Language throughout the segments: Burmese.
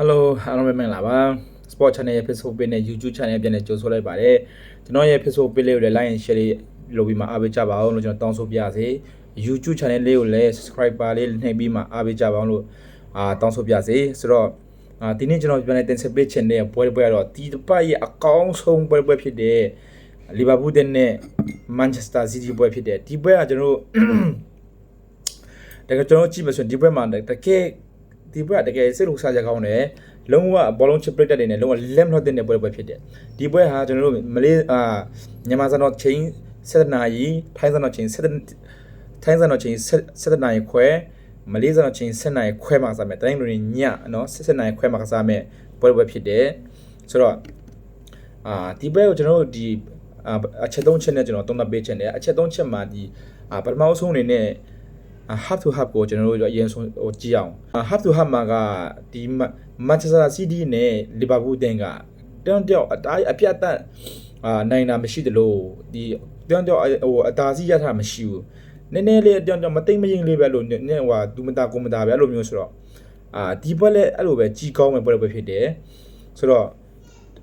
Hello အားလုံးပဲမင်္ဂလာပါ Sport Channel ရဲ့ Facebook page နဲ့ YouTube Channel ပြန်နဲ့ကြိုဆိုလိုက်ပါတယ်ကျွန်တော်ရဲ့ Facebook page လေးကိုလည်း like and share လေးလုပ်ပြီးမှအားပေးကြပါအောင်လို့ကျွန်တော်တောင်းဆိုပြရစေ YouTube Channel လေးကိုလည်း subscriber လေးနှိပ်ပြီးမှအားပေးကြပါအောင်လို့အာတောင်းဆိုပြရစေဆိုတော့အာဒီနေ့ကျွန်တော်ပြန်နဲ့တင်ဆက်ပေးချင်တဲ့ပွဲတစ်ပွဲကတော့ဒီတစ်ပတ်ရဲ့အကောင်းဆုံးပွဲတစ်ပွဲဖြစ်တဲ့လီဗာပူးတဲ့နဲ့ Manchester City ပွဲဖြစ်တဲ့ဒီပွဲကကျွန်တော်တို့တကယ်ကျွန်တော်ကြည့်မှဆိုရင်ဒီဘက်မှာတကယ် ဒီဘက်ကတကယ်စိတ်လုံစားကြကောင်းတယ်လုံးဝဘောလုံးချစ်ပရိသတ်တွေနဲ့လုံးဝလက်မလွတ်တဲ့ပွဲပွဲဖြစ်တယ်ဒီပွဲဟာကျွန်တော်တို့မလေးအာမြန်မာစံတော်ချိန်7နာရီထိုင်းစံတော်ချိန်7ထိုင်းစံတော်ချိန်7နာရီခွဲမလေးစံတော်ချိန်7နာရီခွဲမှာစားမယ်တိုင်းလူတွေညနော်7နာရီခွဲမှာကစားမယ်ပွဲပွဲဖြစ်တယ်ဆိုတော့အာဒီပွဲကိုကျွန်တော်တို့ဒီအာအချက်၃ချက်နဲ့ကျွန်တော်သုံးသပ်ပေးချင်တယ်အချက်၃ချက်မှာဒီအာပထမအဆုံးအနေနဲ့ half to half ကိုကျွန်တော်တို့အရင်ဆုံးဟိုကြည့်အောင် half to half မှာကဒီ Manchester City နဲ့ Liverpool တင်ကတောင်းတောက်အတားအပြတ်တတ်အာနိုင်တာမရှိသလိုဒီတောင်းတောက်ဟိုအတားစီရထားမရှိဘူးနည်းနည်းလေးတောင်းတောက်မသိမ့်မရင်လေးပဲလို့နည်းဟိုဒူမတာကိုမတာပဲအဲ့လိုမျိုးဆိုတော့အာဒီဘက်လည်းအဲ့လိုပဲကြီးကောင်းမယ်ပွဲပဲဖြစ်တယ်ဆိုတော့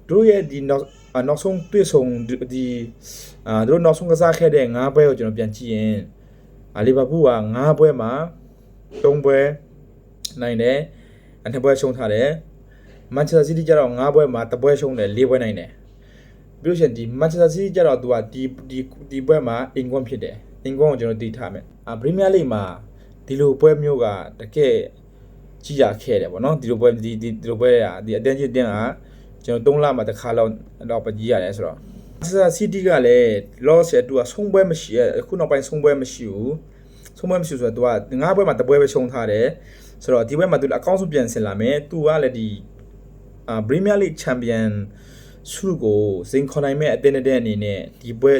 တို့ရဲ့ဒီနောက်နောက်ဆုံးတွေ့ဆုံဒီအာတို့နောက်ဆုံးကစားခဲ့တဲ့၅ပွဲကိုကျွန်တော်ပြန်ကြည့်ရင် အာလီဗာပူးက9ပွဲမှာ3ပွဲနိုင်တယ်အနှစ်ပွဲရှုံးထားတယ်မန်ချက်စတာစီးတီးကျတော့9ပွဲမှာ3ပွဲရှုံးတယ်4ပွဲနိုင်တယ်ပြီးလို့ရှိရင်ဒီမန်ချက်စတာစီးတီးကျတော့သူကဒီဒီဒီပွဲမှာအင်ကွန်ဖြစ်တယ်အင်ကွန်ကိုကျွန်တော်သိထားမယ်အာပရီးမီးယားလိမှာဒီလိုပွဲမျိုးကတကယ်ကြီးရခဲ့တယ်ဗောနော်ဒီလိုပွဲဒီဒီလိုပွဲကဒီအတန်းကြီးတင်းကကျွန်တော်3လမှာတစ်ခါလောက်တော့ပကြီးရတယ်ဆိုတော့ Manchester City ကလည်း loss ရဲ့သူကဆုံးပွဲမရှိရဲ့အခုနောက်ပိုင်းဆုံးပွဲမရှိဘူးဆုံးပွဲမရှိဆိုတော့သူကငါးပွဲမှာတစ်ပွဲပဲရှုံးထားတယ်ဆိုတော့ဒီပွဲမှာသူအကောင်းဆုံးပြန်ဆင်လာမယ်သူကလည်းဒီအာ Premier League Champion ဆုကိုစိန်ခေါ်နိုင်မဲ့အသင်းတဲ့အနေနဲ့ဒီပွဲ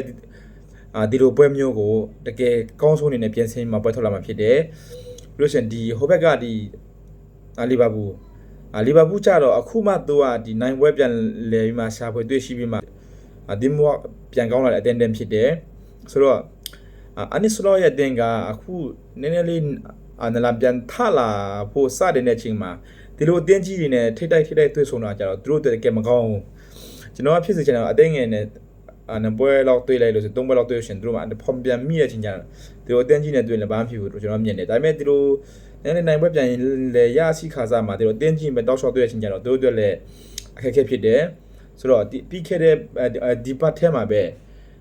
အာဒီလိုပွဲမျိုးကိုတကယ်ကောင်းဆုံးအနေနဲ့ပြန်ဆင်မှာပွဲထွက်လာမှာဖြစ်တယ်ပြီးလို့ရှိရင်ဒီဟိုဘက်ကဒီအာလီဗာပူးအာလီဗာပူးကြတော့အခုမှသူကဒီနိုင်ပွဲပြန်လဲပြီးမှရှာဖွေတွေ့ရှိပြီးမှ အဒီမောပြန်ကောင်းလာတဲ့အတင်းတန်းဖြစ်တယ်ဆိုတော့အနိစလောရဲ့တင်ကအခုနည်းနည်းလေးအနလာပြန်ထလာဖို့စတဲ့အချိန်မှာဒီလိုအတင်းကြီးတွေနဲ့ထိတ်တိုက်ထိတ်တိုက်တွေ့ဆုံတာကြတော့သူတို့တကယ်မကောင်းဘူးကျွန်တော်ကဖြစ်စေချင်တာအတင်းငယ်နဲ့အနပွဲလောက်တွေ့လိုက်လို့ဆိုသုံးပွဲလောက်တွေ့ရှင်သူတို့ကဖော်ပြန်မိရဲ့ချင်းကြတယ်ဒီလိုအတင်းကြီးနဲ့တွေ့ရင်ဘာမှဖြစ်ဘူးကျွန်တော်မြင်တယ်ဒါပေမဲ့ဒီလိုနည်းနည်းနိုင်ပွဲပြန်လေရရှိခါစားမှာဒီလိုအတင်းကြီးပဲတောက်လျှောက်တွေ့ရချင်းကြတော့သူတို့အတွက်လည်းအခက်အခဲဖြစ်တယ် ဆိုတော့ဒီပြီးခဲ့တဲ့ဒီဘတ်ထဲမှာပဲ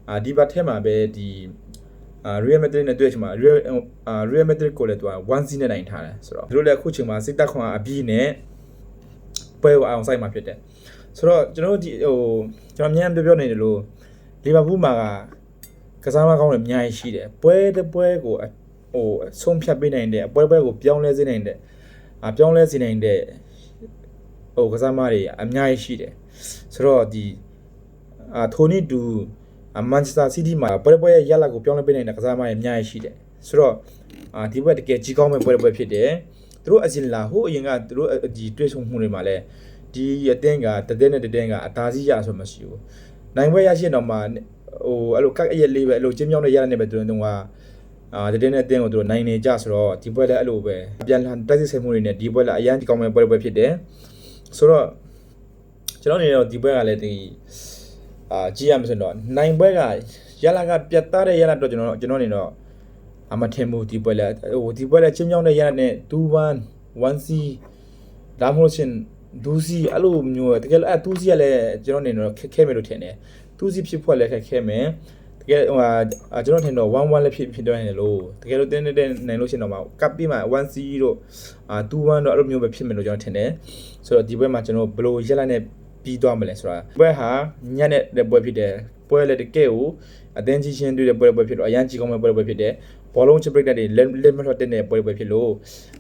အာဒီဘတ်ထဲမှာပဲဒီအာ Real Madrid နဲ့တွေ့ချင်မှာ Real အာ Real Madrid ကိုလည်းသူက1-0နဲ့နိုင်ထားတယ်ဆိုတော့သူတို့လည်းအခုချိန်မှာစိတ်သက်ခွန်အပြီးနဲ့ပွဲကိုအောင်ဆိုင်မှာဖြစ်တယ်ဆိုတော့ကျွန်တော်ဒီဟိုကျွန်တော်မြန်ပြောပြောနေတယ်လို့လီဗာပူးမှာကကစားမကောင်းတယ်အများကြီးရှိတယ်ပွဲတစ်ပွဲကိုဟိုဆုံးဖြတ်ပေးနိုင်တဲ့ပွဲပွဲကိုပြောင်းလဲစေနိုင်တဲ့အပြောင်းလဲစေနိုင်တဲ့ဟိုကစားမတွေအများကြီးရှိတယ် ဆိုတော့ဒီအာထိုနီတူမန်ချက်စတာစီးတီးမှာပွဲပွဲရဲ့ရလကိုပြောင်းလဲပေးနိုင်တဲ့ကစားမတွေအများကြီးရှိတယ်ဆိုတော့အာဒီဘက်တကယ်ကြီးကောင်းမဲ့ပွဲပွဲဖြစ်တယ်သူတို့အစင်လာဟိုအရင်ကသူတို့ဒီတွေ့ဆုံမှုတွေမှာလည်းဒီအတင်းကတတဲ့နဲ့တတဲ့ကအသားစီးရဆိုမရှိဘူးနိုင်ပွဲရရှိတော့မှဟိုအဲ့လိုကက်အရက်လေးပဲအဲ့လိုကျင်းမြောင်းတဲ့ရတဲ့နဲ့ပဲသူတို့ကအာတတဲ့နဲ့အတင်းကိုသူတို့နိုင်နေကြဆိုတော့ဒီပွဲလည်းအဲ့လိုပဲပြန်လှန်တက်စစ်ဆဲမှုတွေနဲ့ဒီပွဲလည်းအရန်ကြီးကောင်းမဲ့ပွဲပွဲဖြစ်တယ်ဆိုတော့ ကျွန်တော်အနေနဲ့ဒီဘက်ကလည်းဒီအာကြည့်ရမယ်ဆိုတော့နိုင်ဘက်ကရလာကပြတ်သားတဲ့ရလာတော့ကျွန်တော်ကျွန်တော်အနေတော့အမထင်ဘူးဒီပွဲလည်းဟိုဒီပွဲလည်းချင်းမြောင်းတဲ့ရလာနဲ့2-1 1C ဒါမှမဟုတ်ရှင်ဒူးစီအဲ့လိုမျိုးတကယ်အဲ့ဒူးစီကလည်းကျွန်တော်အနေနဲ့ခက်ခဲမယ်လို့ထင်တယ်ဒူးစီဖြစ်ဖွဲ့လည်းခက်ခဲမယ်တကယ်ဟိုဟာကျွန်တော်ထင်တော့1-1လည်းဖြစ်ဖြစ်တော့နေလို့တကယ်လို့တင်းတင်းနိုင်လို့ရှင်တော့မှာကပ်ပြီးမှ 1C တို့အာ2-1တော့အဲ့လိုမျိုးပဲဖြစ်မယ်လို့ကျွန်တော်ထင်တယ်ဆိုတော့ဒီပွဲမှာကျွန်တော်ဘယ်လိုရက်လိုက်နဲ့ ပြီးသွားမလဲဆိုတာပွဲဟာညက်တဲ့ပွဲဖြစ်တယ်ပွဲလည်းတကယ်ကိုအသင်းကြီးချင်းတွေ့တဲ့ပွဲပွဲဖြစ်တော့အရန်ကြီးကောင်းမဲ့ပွဲပွဲဖြစ်တယ်ဘောလုံးချစ်ပရိတ်တွေလက်လက်မထွက်တဲ့ပွဲပွဲဖြစ်လို့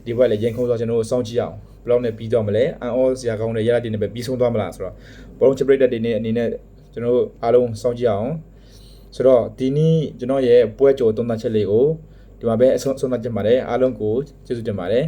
ဒီပွဲလည်းရင်ခုံဆိုကျွန်တော်တို့စောင့်ကြည့်အောင်ဘယ်လောက်နဲ့ပြီးသွားမလဲအန်အောစရာကောင်းတဲ့ရရတဲ့နဲ့ပဲပြီးဆုံးသွားမလားဆိုတော့ဘောလုံးချစ်ပရိတ်တွေနဲ့အနေနဲ့ကျွန်တော်တို့အားလုံးစောင့်ကြည့်အောင်ဆိုတော့ဒီနေ့ကျွန်တော်ရဲ့ပွဲကြော်သုံးသပ်ချက်လေးကိုဒီမှာပဲအဆုံးအဆုံးသတ်ချက်ပါတယ်အားလုံးကိုကျေးဇူးတင်ပါတယ်